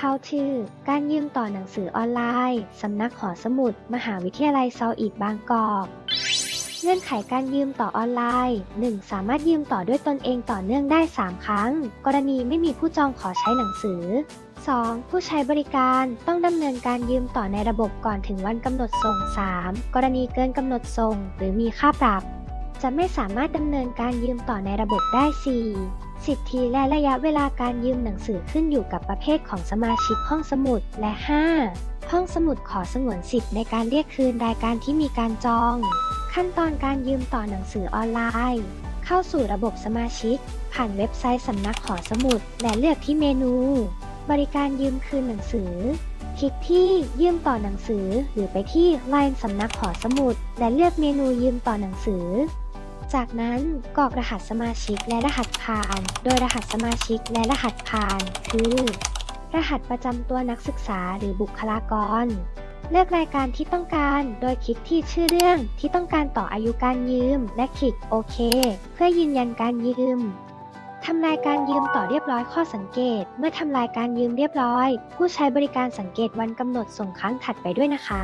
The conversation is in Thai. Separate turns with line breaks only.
How to การยืมต่อหนังสือออนไลน์ สำนักหอสมุด มหาวิทยาลัยเซาอีสต์บางกอกเงื่อนไขการยืมต่อออนไลน์ 1. สามารถยืมต่อด้วยตนเองต่อเนื่องได้ 3 ครั้ง กรณีไม่มีผู้จองขอใช้หนังสือ 2. ผู้ใช้บริการต้องดำเนินการยืมต่อในระบบก่อนถึงวันกำหนดส่ง 3. กรณีเกินกำหนดส่ง หรือมีค่าปรับ จะไม่สามารถดำเนินการยืมต่อในระบบได้ 4. สิทธิและระยะเวลาการยืมหนังสือขึ้นอยู่กับประเภทของสมาชิกห้องสมุด และ 5. ห้องสมุดขอสงวนสิทธิ์ในการเรียกคืนรายการที่มีการจอง ขั้นตอนการยืมต่อหนังสือออนไลน์ เข้าสู่ระบบสมาชิก ผ่านเว็บไซต์สำนักหอสมุด และเลือกที่เมนู บริการยืมคืนหนังสือ คลิกที่ยืมต่อหนังสือ หรือไปที่ LINE สำนักหอสมุด และเลือกเมนูยืมต่อหนังสือ จากนั้นกรอกรหัสสมาชิกและรหัสผ่าน โดยรหัสสมาชิกและรหัสผ่าน คือ รหัสประจำตัวนักศึกษาหรือบุคลากร เลือกรายการที่ต้องการ โดยคลิกที่ชื่อเรื่องที่ต้องการต่ออายุการยืม และคลิกโอเค เพื่อยืนยันการยืมทำลายการยืมต่อเรียบร้อยข้อสังเกต เมื่อทำลายการยืมเรียบร้อย ผู้ใช้บริการสังเกตวันกำหนดส่งครั้งถัดไปด้วยนะคะ